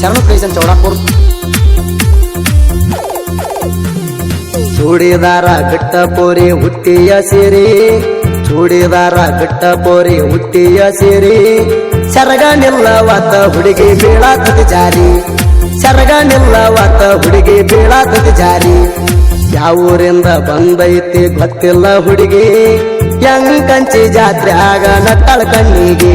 ಶರಣ ಕ್ರಿಯೇಷನ್ ಚೌಡಾಪುರ್ ಚೂಡಿದಾರ ಬಿಟ್ಟ ಪೋರಿ ಹುಟ್ಟಿಯ ಸಿರಿ. ಚೂಡಿದಾರ ಬಿಟ್ಟ ಪೋರಿ ಹುಟ್ಟಿಯ ಸಿರಿ. ಸರಗ ನಿಲ್ಲವಾತ ಹುಡುಗಿ ಬೀಳಾತದ ಜಾರಿ ಸರಗ ನಿಲ್ಲವಾತ ಹುಡುಗಿ ಬೀಳಾತದ ಜಾರಿ ಯಾವೂರಿಂದ ಬಂದೈತಿ ಗೊತ್ತಿಲ್ಲ ಹುಡುಗಿ. ಕಂಚಿ ಜಾತ್ರೆ ಆಗ ನಟ್ಟಳ ಕಣ್ಣಿಗೆ.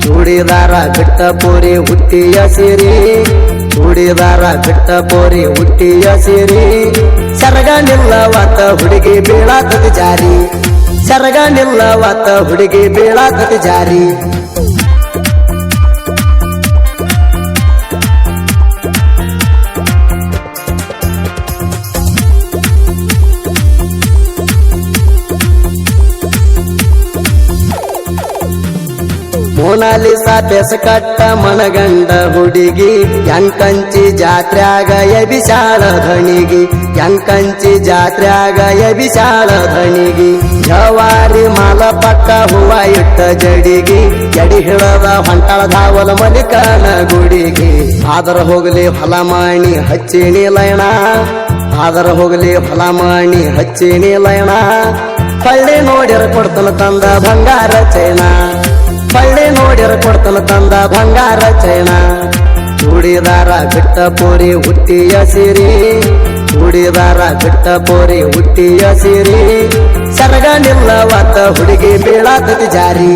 ಚೂಡಿದಾರ ಬಿಟ್ಟ ಪೋರಿ ಹುಟ್ಟಿಯ ಸಿರಿ. ಚೂಡಿದಾರ ಬಿಟ್ಟ ಪೋರಿ ಹುಟ್ಟಿಯ ಸಿರಿ. ಸರಗ ನಿಲ್ಲವಾತ ಹುಡುಗಿ ಬೀಳಾತದ ಜಾರಿ. ಸರಗ ನಿಲ್ಲವಾತ ಹುಡುಗಿ ಬೀಳಾತದ ಜಾರಿ. ಮೋನಾಲಿಸಾ ಬೆಸಕಟ್ಟ ಮನಗಂಡ ಹುಡುಗಿ, ಎಂಕಂಚಿ ಜಾತ್ರ್ಯಾಗ ಎಬಿಶಾಲ ಧಣಿಗಿ, ಎಂಕಂಚಿ ಜಾತ್ರ್ಯಾಗ ಎಬಿಶಾಲ ಧಣಿಗಿ. ಜವಾರಿ ಮಾಲ ಪಕ್ಕ ಹೂವ ಇಟ್ಟ ಜಡಿಗಿ ಜಡಿ ಹಿಡದ ಹೊಂಟಳ ಧಾವಲ ಮಲಿಕನ ಗುಡಿಗಿ. ಆದರ ಹೋಗಲಿ ಹೊಲ ಮಾಣಿ ಹಚ್ಚಿಣಿ ಲಯಣ ಆದರ ಹೋಗಲಿ ಹೊಲ ಮಾಣಿ ಹಚ್ಚಿಣಿ ಲಯಣ ಪಳ್ಳಿ ನೋಡಿರ ಕೊಡ್ತಲ ತಂದ ಬಂಗಾರ ಚೈನ. ಪಳ್ಳಿ ನೋಡಿರ ಕೊಡ್ತಲ ತಂದ ಬಂಗಾರ ಚೈನ. ಚೂಡಿದಾರ ಬಿಟ್ಟ ಪೋರಿ ಹುಟ್ಟಿಯ ಸಿರಿ. ಚೂಡಿದಾರ ಬಿಟ್ಟ ಪೋರಿ ಹುಟ್ಟಿಯ ಸಿರಿ. ಸರಗ ನಿಲ್ಲವಾತ ಹುಡುಗಿ ಬೀಳಾತತಿ ಜಾರಿ.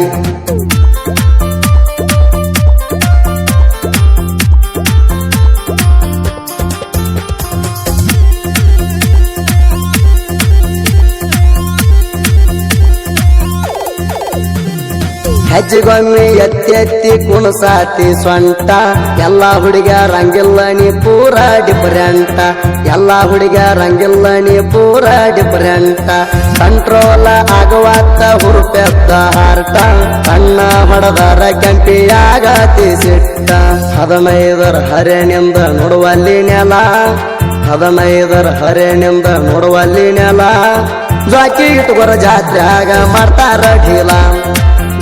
ಹೆಜ್ಜೆಗೊಮ್ಮೆ ಎತ್ತೆತ್ತಿ ಎತ್ತಿ ಕುಣಸಾತಿ ಸ್ವಂಟ. ಎಲ್ಲ ಹುಡುಗ ರಂಗಿಲ್ಲ ನೀ ಪೂರ ಡಿಫರೆಂಟ ಎಲ್ಲ ಹುಡುಗ ರಂಗಿಲ್ಲ ನೀ ಪೂರ ಡಿಫರೆಂಟ ಕಂಟ್ರೋಲ್ ಆಗುವತ್ತ ಹುರುಪೆದ್ದ ಹಾರ್ಟ ಸಣ್ಣ ಹೊಡೆದರ ಕೆಂಪಿಯಾಗತಿ ಸಿಟ್ಟ. ಹದಿನೈದರ ಹರೆನಿಂದ ನೋಡುವಲ್ಲಿ ನೆಲ. ಹದಿನೈದರ ಹರೆನಿಂದ ನೋಡುವಲ್ಲಿ ನೆಲ. ಜಾಕಿ ಇಟ್ಟುಕೊರ ಜಾತ್ರೆ ಆಗ ಮಾಡ್ತಾರ ಢೀಲ.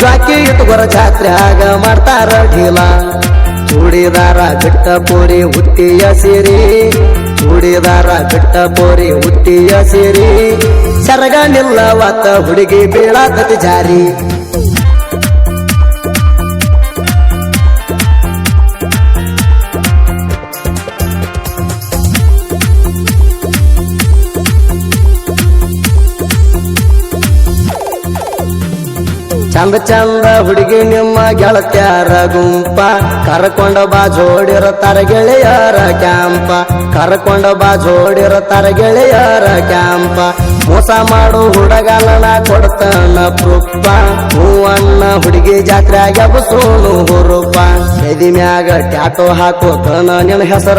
ಜ್ವಾಕಿ ಇಟ್ಕೊರ ಆಗ ಮಾಡ್ತಾರ ಢೀಲ. ಚೂಡಿದಾರ ಬಿಟ್ಟ ಪೋರಿ ಹುಟ್ಟಿಯ ಸಿರಿ. ಚೂಡಿದಾರ ಬಿಟ್ಟ ಪೋರಿ ಹುಟ್ಟಿಯ ಸಿರಿ. ಸರಗ ನಿಲ್ಲವಾತ ಹುಡುಗಿ ಬೀಳಾತತಿ ಜಾರಿ. ಚಂದ ಚಂದ ಹುಡುಗಿ ನಿಮ್ಮ ಗೆಳತ್ಯಾರ ಗುಂಪ? ಕರ್ಕೊಂಡ ಬಾ ಜೋಡಿರ ತರ ಗೆಳೆಯರ ಕ್ಯಾಂಪ. ಕರ್ಕೊಂಡ ಬಾ ಜೋಡಿರ ತರ ಗೆಳೆಯರ ಕ್ಯಾಂಪ. ಮೋಸ ಮಾಡು ಹುಡುಗಲನ ಕೊಡ್ತಾನ ಹೂ ಹೂವನ್ನ ಹುಡುಗಿ ಜಾತ್ರೆಯಾಗ ಬಸೋನು ಹುರುಪ. ಎದಿ ಮ್ಯಾಗ ಟ್ಯಾಟೋ ಹಾಕೋತನ ನಿನ್ನ ಹೆಸರ?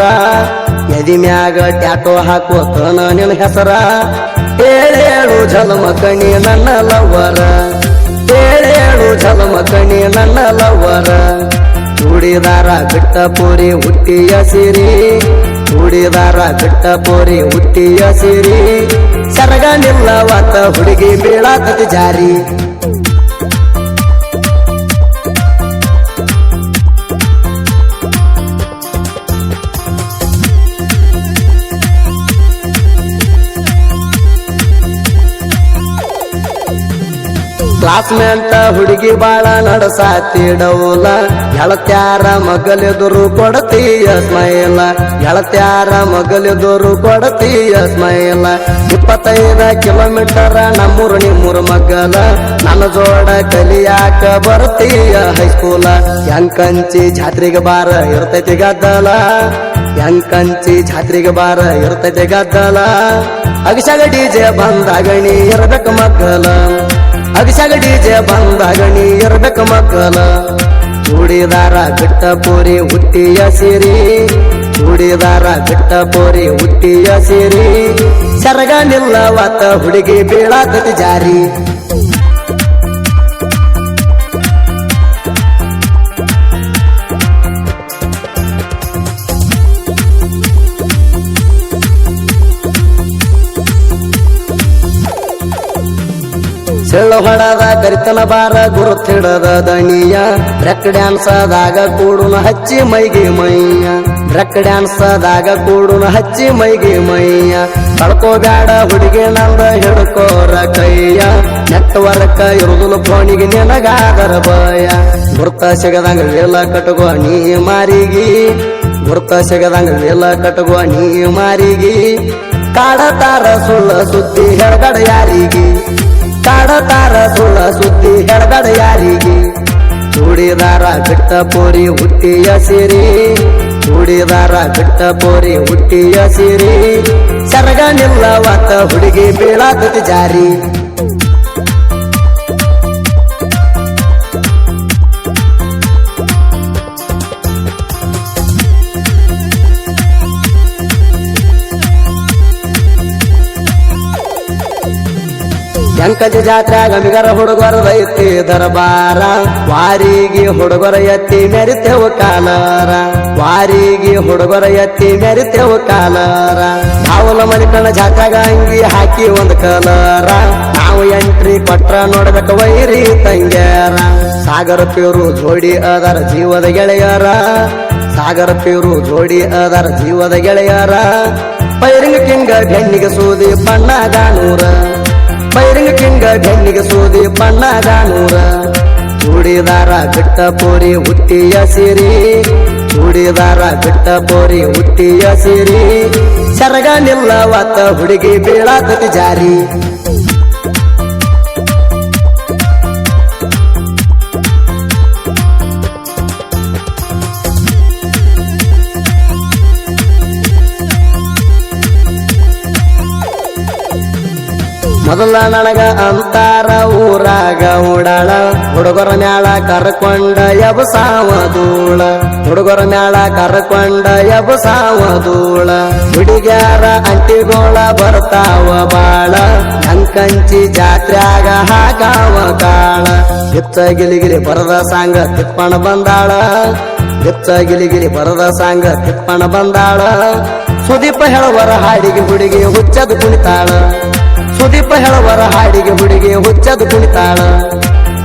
ಎದಿ ಮ್ಯಾಗ ಟ್ಯಾಟೋ ಹಾಕೋತನ ನಿನ್ನ ಹೆಸರ? ಹೇಳೇಳು ಜನ್ಮ ಕಣಿ ನನ್ನ ಲವರ. ಏಳೇಳು ಜಲಮ ಕಣಿ ನನ್ನ ಲವರ. ಚೂಡಿದಾರ ಬಿಟ್ಟ ಪೋರಿ ಹುಟ್ಟಿಯ ಸಿರಿ. ಚೂಡಿದಾರ ಬಿಟ್ಟ ಪೋರಿ ಹುಟ್ಟಿಯ ಸಿರಿ. ಸರಗ ನಿಲ್ಲವಾತ ಹುಡುಗಿ ಬೀಳಾತತಿ ಜಾರಿ. ಕ್ಲಾಸ್ಮೇಟ್ ಹುಡುಗಿ ಬಾಳ ನಡಸಾತಿಡವಲ ಎಳತ್ಯಾರ ಮಗಲೆದುರು ಕೊಡತೀಯ ಸ್ಮೈಲ. ಎಳತ್ಯಾರ ಮಗಲೆದುರು ಕೊಡತೀಯ ಸ್ಮೈಲ. ಇಪ್ಪತ್ತೈದ ಕಿಲೋಮೀಟರ್ ನಮ್ಮೂರು ನಿಮ್ಮೂರು ಮಗ್ಗಲ. ನನ್ನ ಜೋಡ ಕಲಿಯಾಕ ಬರ್ತೀಯ ಹೈಸ್ಕೂಲ ಕಂಚಿ ಜಾತ್ರೆಗೆ ಬಾರ ಇರ್ತೈತಿ ಗದ್ದಲ. ಕಂಚಿ ಜಾತ್ರೆಗೆ ಬಾರ ಇರ್ತೈತಿ ಗದ್ದಲ. ಅಗಸಗ ಡಿಜೆ ಬಂದಾಗಣಿ ಇರ್ಬೇಕು ಮಗ್ಗಲ. ಅಗಸಗ ಡಿಜೆ ಬಂದಾಗಣಿ ಇರ್ಬೇಕು ಮಕ್ಕಳ. ಚೂಡಿದಾರ ಬಿಟ್ಟ ಪೋರಿ ಹುಟ್ಟಿಯ ಸಿರಿ. ಚೂಡಿದಾರ ಬಿಟ್ಟ ಪೋರಿ ಹುಟ್ಟಿಯ ಸಿರಿ. ಸರಗ ನಿಲ್ಲವಾತ ಹುಡುಗಿ ಬೀಳಾತತಿ ಜಾರಿ. ಸೆಳ್ಳು ಹೊಡದ ಕರಿತನ ಬಾರ ಗುರುತಿಡದ ದಣಿಯ. ಬ್ರೆಕ್ ಡ್ಯಾನ್ಸದಾಗ ಕೂಡುನ ಹಚ್ಚಿ ಮೈಗೆ ಮೈಯ. ಬ್ರೆಕ್ ಡ್ಯಾನ್ಸದಾಗ ಕೂಡುನ ಹಚ್ಚಿ ಮೈಗೆ ಮೈಯ. ಕಳ್ಕೋಬ್ಯಾಡ ಹುಡುಗಿ ನಂದ ಹಿಡ್ಕೋರ ಕೈಯ. ನೆಟ್ವರ್ಕ್ ಇರುದಿಲ್ಲ ಫೋನಿಗೆ ನಿನಗಾದರ ಭಯ. ಗುರ್ತ ಸಿಗದಂಗ ಎಲ್ಲ ಕಟ್ಕೋ ನೀ ಮಾರಿಗಿ. ಗುರ್ತ ಸಿಗದಂಗ ಎಲ್ಲ ಕಟ್ಕೋ ನೀ ಮಾರಿಗಿ. ಕಾಡತಾರ ಸುಳ್ಳ ಸುದ್ದಿ ಹೆಳಗಡ ಯಾರಿಗಿ? ಕಾಡತಾರ ಸುಳ್ಳ ಸುದ್ದಿ ಹೆಳಗಡ ಯಾರಿಗೆ? ಚೂಡಿದಾರ ಬಿಟ್ಟ ಪೋರಿ ಹುಟ್ಟಿಯ ಸಿರಿ. ಚೂಡಿದಾರ ಬಿಟ್ಟ ಪೋರಿ ಹುಟ್ಟಿಯ ಸಿರಿ. ಸರಗ ನಿಲ್ಲವತ್ತ ಹುಡುಗಿ ಬೀಳಾತತಿ ಜಾರಿ. ಎಂಕಜ ಜಾತ್ರ್ಯಾಗ ಗಮಿಗರ ಹುಡುಗರ ದೈತಿ ದರಬಾರ. ವಾರಿಗೆ ಹುಡುಗರ ಎತ್ತಿ ಮೆರಿತೆವು ಕಾಲಾರ. ವಾರಿಗೆ ಹುಡುಗರ ಎತ್ತಿ ಮೆರಿತೆವು ಕಾಲಾರ. ಅವಲ ಮನಿಕಣ ಜಾತ್ರಾಗ ಅಂಗಿ ಹಾಕಿ ಒಂದ್ ಕಲರ. ನಾವು ಎಂಟ್ರಿ ಕೊಟ್ರ ನೋಡ್ಬೇಕು ವೈರಿ ತಂಗ್ಯಾರ. ಸಾಗರ ಪೇರು ಜೋಡಿ ಅದರ ಜೀವದ ಗೆಳೆಯರ. ಸಾಗರ ಪೇರು ಜೋಡಿ ಅದರ ಜೀವದ ಗೆಳೆಯರ. ಪೈರಿಂಗ್ ಕಿಂಗ ಬೆನ್ನಿಗೆ ಸೂದಿ ಬಣ್ಣಗಾನೂರ ಬೈರಂಗ ಕಿಂಗ ಬೆನ್ನಿಗೆ ಸೂದಿ ಬಣ್ಣಗಾನೂರ ಚೂಡಿದಾರ ಬಿಟ್ಟ ಪೋರಿ ಹುಟ್ಟಿಯ ಸಿರಿ ಚೂಡಿದಾರ ಬಿಟ್ಟ ಪೋರಿ ಹುಟ್ಟಿಯ ಸಿರಿ ಸರಗ ನಿಲ್ಲವತ್ತ ಹುಡುಗಿ ಬೀಳಾತತಿ ಜಾರಿ. ಮೊದಲ ನನಗ ಅಂತಾರ ಊರಾಗ ಉಡಾಳ. ಹುಡುಗರ ಮ್ಯಾಳ ಕರ್ಕೊಂಡ ಯಬ ಧೂಳ. ಹುಡುಗರ ಮ್ಯಾಳ ಕರ್ಕೊಂಡ ಯಬ ಧೂಳ. ಹುಡುಗ್ಯಾರ ಅಂಟಿಗೋಳ ಬರ್ತಾವ ಬಾಳ. ಅಂಕಂಚಿ ಜಾತ್ರ್ಯಾಗ ಹಾಕಾವ ಕಾಳ. ಹೆಚ್ಚ ಗಿಲಿಗಿಲಿ ಬರದ ಸಾಂಗ ತಿಪ್ಪಣ ಬಂದಾಳ. ಹೆಚ್ಚ ಗಿಲಿಗಿಲಿ ಬರದ ಸಾಂಗ ತಿಪ್ಪಣ ಬಂದಾಳ. ಸುದೀಪ ಹೇಳುವರ ಹಾಡಿಗೆ ಹುಡುಗಿ ಹುಚ್ಚದು ಕುಣಿತಾಳ. ಸುದೀಪ ಹೇಳುವರ ಹಾಡಿಗೆ ಹುಡುಗಿ ಹುಚ್ಚದು ಕುಣಿತಾಳ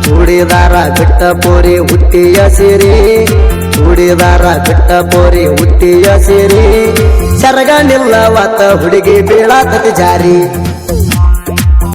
ಚೂಡಿದಾರ, ಬಿಟ್ಟ ಪೋರಿ, ಹುಟ್ಟಿಯ ಸಿರಿ. ಚೂಡಿದಾರ, ಬಿಟ್ಟ ಪೋರಿ, ಹುಟ್ಟಿಯ ಸಿರಿ. ಸರಗ ವಾತ ಹುಡುಗಿ ಬೀಳಾತತಿ ಜಾರಿ.